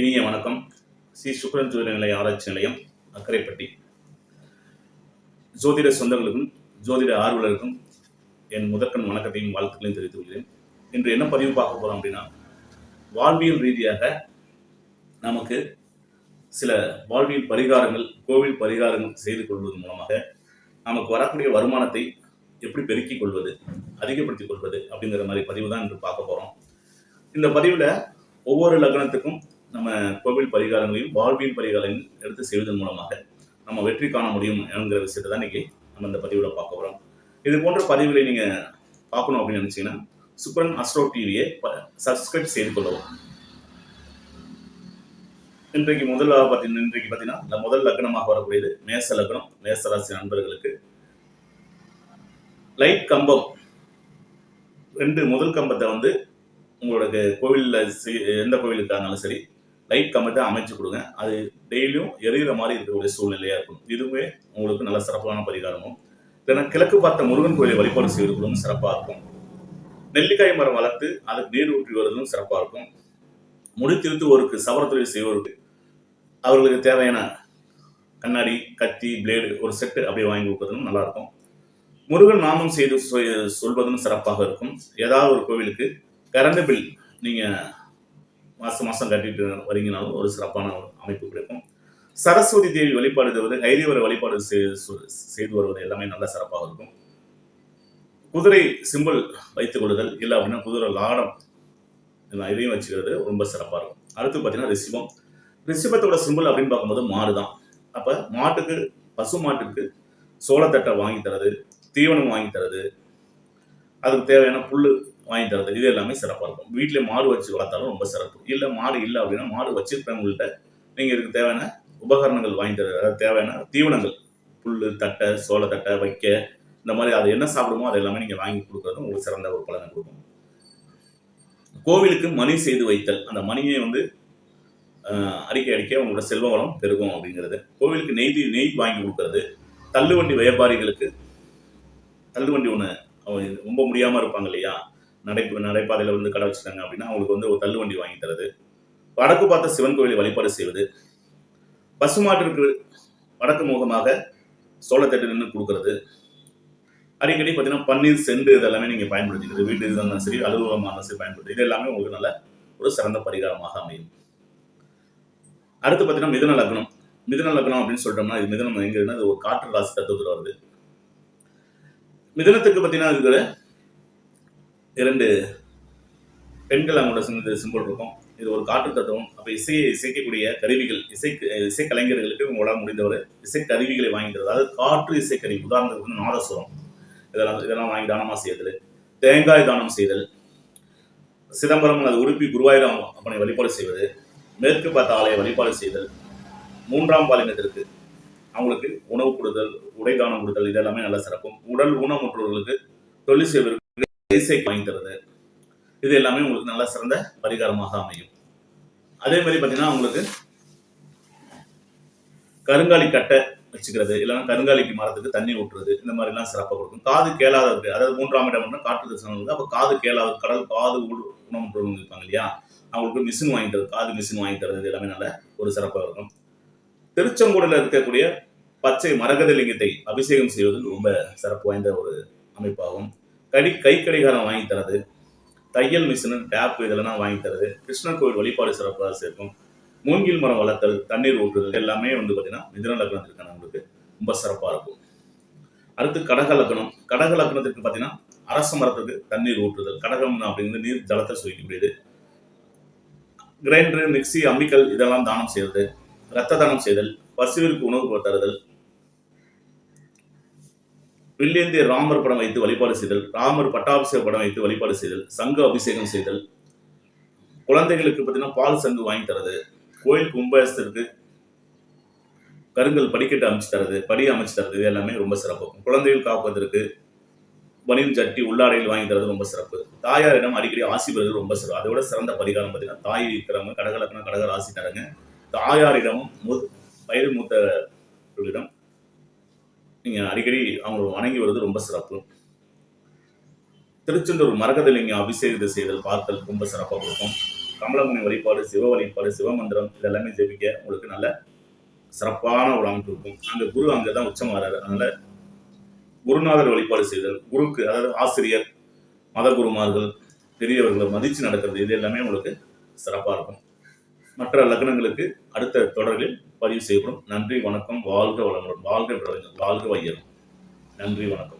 இனிய வணக்கம். ஸ்ரீ சுக்கரன் ஜோதிட நிலைய ஆராய்ச்சி நிலையம் அக்கரைப்பட்டி. ஜோதிட சொந்தங்களுக்கும் ஜோதிட ஆர்வலருக்கும் என் முதற்கண் வணக்கத்தையும் வாழ்த்துக்களையும் தெரிவித்துக் கொள்கிறேன். இன்று என்ன பதிவு பார்க்க போறோம் அப்படின்னா வாழ்வியல் ரீதியாக நமக்கு சில வாழ்வியல் பரிகாரங்கள் கோவில் பரிகாரங்கள் செய்து கொள்வதன் மூலமாக நமக்கு வரக்கூடிய வருமானத்தை எப்படி பெருக்கிக் கொள்வது அதிகப்படுத்திக் கொள்வது அப்படிங்கிற மாதிரி பதிவு தான் இன்று பார்க்க போறோம். இந்த பதிவில் ஒவ்வொரு லக்னத்துக்கும் நம்ம கோவில் பரிகாரங்களையும் வாழ்வியல் பரிகாரங்களையும் எடுத்து செய்வதன் மூலமாக நம்ம வெற்றி காண முடியும் என்கிற விஷயத்தை தான் இன்னைக்கு நம்ம இந்த பதிவில் பார்க்க போகிறோம் இது போன்ற பதிவுகளை நீங்கள் பார்க்கணும் அப்படின்னு நினச்சிங்கன்னா சுப்ரன் அஸ்ட்ரோ டிவியை சப்ஸ்கிரைப் செய்து கொள்ளவும். இன்றைக்கு முதல்ல பார்த்தீங்கன்னா இன்றைக்கு பார்த்தீங்கன்னா இந்த முதல் லக்னமாக வரக்கூடியது மேச லக்னம் மேசராசி நண்பர்களுக்கு. லைட் கம்பம். ரெண்டு முதல் கம்பத்தை வந்து உங்களோட கோவிலில் எந்த கோவிலுக்காக இருந்தாலும் சரி லைட் கம்பத்தை அமைச்சு கொடுங்க. அது டெய்லியும் எரியிற மாதிரி இருக்கக்கூடிய சூழ்நிலையாக இருக்கும். இதுவே உங்களுக்கு நல்ல சிறப்பான பரிகாரமும். இல்லைன்னா கிழக்கு பார்த்த முருகன் கோயிலை வழிபாடு செய்வதற்கும் சிறப்பாக இருக்கும். நெல்லிக்காய் மரம் வளர்த்து அதுக்கு நீர் ஊற்றி வருவதும் சிறப்பாக இருக்கும். முடி திருத்துவோருக்கு சவரத்தொழில் செய்வோருக்கு அவர்களுக்கு தேவையான கண்ணாடி கத்தி பிளேடு ஒரு செட்டு அப்படியே வாங்கி கொடுக்கறதும் நல்லா இருக்கும். முருகன் நாமம் செய்து சொ- சொல்வதும் சிறப்பாக இருக்கும். ஏதாவது ஒரு கோவிலுக்கு கரண்ட் பில் நீங்கள் மாதம் மாதம் கட்டிட்டு வரீங்கனாலும் ஒரு சிறப்பான ஒரு அமைப்பு கிடைக்கும். சரஸ்வதி தேவி வழிபாடு தவிர கைதேவர வழிபாடு செய்து வருவது எல்லாமே நல்ல சிறப்பாக இருக்கும். குதிரை சிம்பிள் வைத்துக் கொள்ளுதல் இல்லை அப்படின்னா குதிரை லாடம். இதையும் வச்சுக்கிறது ரொம்ப சிறப்பாக இருக்கும். அடுத்து பார்த்தீங்கன்னா ரிஷிபம். ரிஷிபத்தோட சிம்பிள் அப்படின்னு பார்க்கும்போது மாடு தான். அப்போ மாட்டுக்கு பசு மாட்டுக்கு சோளத்தட்டை வாங்கி தரது தீவனம் வாங்கி தரது. அதுக்கு தேவையான புல் வாங்கி தரது. இது எல்லாமே சிறப்பாக இருக்கும். வீட்டில் மாடு வச்சு வளர்த்தாலும் ரொம்ப சிறப்பு. இல்லை மாடு இல்லை அப்படின்னா மாடு வச்சிருக்கிறவங்கள்ட்ட நீங்கள் இதுக்கு தேவையான உபகரணங்கள் வாங்கி தர அதாவது தேவையான தீவனங்கள். புல் தட்டை சோளத்தட்டை வைக்க இந்த மாதிரி அது என்ன சாப்பிடுமோ அது எல்லாமே நீங்கள் வாங்கி கொடுக்குறது உங்களுக்கு சிறந்த ஒரு பலனை கொடுக்கும். கோவிலுக்கு மணி செய்து வைத்தல். அந்த மணியை வந்து அடிக்க அடிக்க உங்களோட செல்வ வளம் பெருகும் அப்படிங்கிறது. கோவிலுக்கு நெய் நெய் வாங்கி கொடுக்கறது. தள்ளுவண்டி வியாபாரிகளுக்கு தள்ளுவண்டி ஒன்று ரொம்ப முடியாமல் இருப்பாங்க இல்லையா? நடை நடைபாதையில் வந்து கடை வச்சுட்டாங்க அப்படின்னா அவங்களுக்கு வந்து ஒரு தள்ளுவண்டி வாங்கி தரது. வடக்கு பார்த்த சிவன் கோயிலை வழிபாடு செய்வது. பசுமாட்டிற்கு வடக்கு முகமாக சோளத்தட்டு நின்று கொடுக்கறது. அடிக்கடி பார்த்தீங்கன்னா பன்னீர் செண்டு இதெல்லாமே நீங்கள் பயன்படுத்திக்கிறது. வீட்டு இருந்தாலும் சரி அலுவலகமாக இருந்தாலும் சரி பயன்படுத்தி இது எல்லாமே உங்களுக்கு நல்ல ஒரு சிறந்த பரிகாரமாக அமையும். அடுத்து பார்த்தீங்கன்னா மிதன லக்னம். மிதன லக்னம் அப்படின்னு சொல்லிட்டோம்னா இது மிதனம் எங்கே இருக்குன்னா ஒரு காற்று ராசி தத்துவத்தில் வருது. மிதனத்துக்கு பார்த்தீங்கன்னா இருக்கிற இரண்டு பெண்கள் அவங்களோட சிந்த சிம்பிள் இருக்கும். இது ஒரு காற்று தத்துவம். அப்போ இசையை இசைக்கக்கூடிய கருவிகள் இசை இசை கலைஞர்களுக்கு உங்களால் முடிந்தவரை இசை கருவிகளை வாங்கிட்டு அதாவது காற்று இசைக்கருவி. உதாரணத்துக்கு வந்து நாதஸ்வரம். இதெல்லாம் இதெல்லாம் வாங்கி தானமாக செய்தல் தேங்காய் தானம் செய்தல். சிதம்பரம் அது உடுப்பி குருவாயிரம் அப்பனை வழிபாடு செய்வது. மேற்கு பார்த்த ஆலய வழிபாடு செய்தல். மூன்றாம் பாலினத்திற்கு அவங்களுக்கு உணவு கொடுத்தல் உடை தானம் கொடுத்தல் இதெல்லாமே நல்ல சிறப்பும். உடல் ஊனமுற்றவர்களுக்கு தொழில் செய்வதற்கு இசை வாங்கி இது எல்லாமே உங்களுக்கு நல்ல சிறந்த பரிகாரமாக அமையும். அதே மாதிரி பார்த்தீங்கன்னா உங்களுக்கு கருங்காலி கட்டை வச்சுக்கிறது இல்லைன்னா கருங்காலிக்கு மரத்துக்கு தண்ணி ஊற்றுறது இந்த மாதிரிலாம் சிறப்பாக கொடுக்கும். காது கேளாதவருக்கு அதாவது மூன்றாம் இடம் இடம்னா காற்று தரிசனம் வந்து அப்போ காது கேளாத கடல் காது உள் உணவுற்றவங்க இருப்பாங்க இல்லையா? அவங்களுக்கு மிஷின் வாங்கி தருது காது மிஷின் வாங்கி தருது எல்லாமே நல்ல ஒரு சிறப்பாக இருக்கும். திருச்செங்கோடில் இருக்கக்கூடிய பச்சை மரகத லிங்கத்தை அபிஷேகம் செய்வது ரொம்ப சிறப்பு வாய்ந்த ஒரு அமைப்பாகும். கடி கை கடிகாரம் வாங்கி தரது தையல் மிஷின் டேப் இதெல்லாம் வாங்கி தரது கிருஷ்ணர் கோவில் வழிபாடு சிறப்பாக சேர்க்கும் மூங்கில் மரம் வளர்த்தல் தண்ணீர் ஊற்றுதல் எல்லாமே வந்து பார்த்தீங்கன்னா மிதன லக்னத்திற்கான உங்களுக்கு ரொம்ப சிறப்பாக இருக்கும். அடுத்து கடக லக்னம். கடக லக்னத்திற்கு பார்த்தீங்கன்னா அரச மரத்துக்கு தண்ணீர் ஊற்றுதல். கடகம் அப்படிங்கிறது நீர் ஜலத்தை சுவைக்கக்கூடியது. கிரைண்டர் மிக்சி அம்மிக்கல் இதெல்லாம் தானம் செய்வது ரத்த தானம் செய்தல் பசுவிற்கு உணவு தருதல் வில்லேந்திய ராமர் படம் வைத்து வழிபாடு செய்தல் ராமர் பட்டாபிஷேக படம் வைத்து வழிபாடு செய்தல் சங்கு அபிஷேகம் செய்தல். குழந்தைகளுக்கு பார்த்தீங்கன்னா பால் சங்கு வாங்கி தரது கோயில் கும்பாசத்திற்கு கருங்கல் படிக்கட்டு அமைச்சு தரது படி அமைச்சு தரது இது எல்லாமே ரொம்ப சிறப்பு. குழந்தைகள் காப்பதற்கு பனியன் சட்டி உள்ளாடைகள் வாங்கி தரது ரொம்ப சிறப்பு. தாயாரிடம் அடிக்கடி ஆசி பெறுவது ரொம்ப சிறப்பு. அதை விட சிறந்த பரிகாரம் பார்த்தீங்கன்னா தாய் இருக்கிறவங்க கடகலக்கணம் கடகர் ஆசி தரங்க தாயாரிடமும் மு வயது மூத்தவர்களிடம் நீங்கள் அடிக்கடி அவங்களை வணங்கி வருது ரொம்ப சிறப்பு. திருச்செந்தூர் மரகதலிங்க அபிஷேகத்தை செய்தல் பார்த்தல் ரொம்ப சிறப்பாக கொடுக்கும். கமலமுனி வழிபாடு சிவ வழிபாடு சிவமந்திரம் இதெல்லாமே ஜெபிக்க உங்களுக்கு நல்ல சிறப்பான ஒரு அமைப்பு இருக்கும் அங்க குரு அங்கே தான் உச்சமாறாரு அதனால குருநாதர் வழிபாடு செய்தல் குருக்கு அதாவது ஆசிரியர் மத குருமார்கள் பெரியவர்களை மதித்து நடக்கிறது இது எல்லாமே உங்களுக்கு சிறப்பாக இருக்கும். மற்ற லக்னங்களுக்கு அடுத்த தொடரில் பதிவு செய்யப்படும். நன்றி வணக்கம் வாழ்க வளமுடன் வாழ்க வாழ்க வையகம் நன்றி வணக்கம்.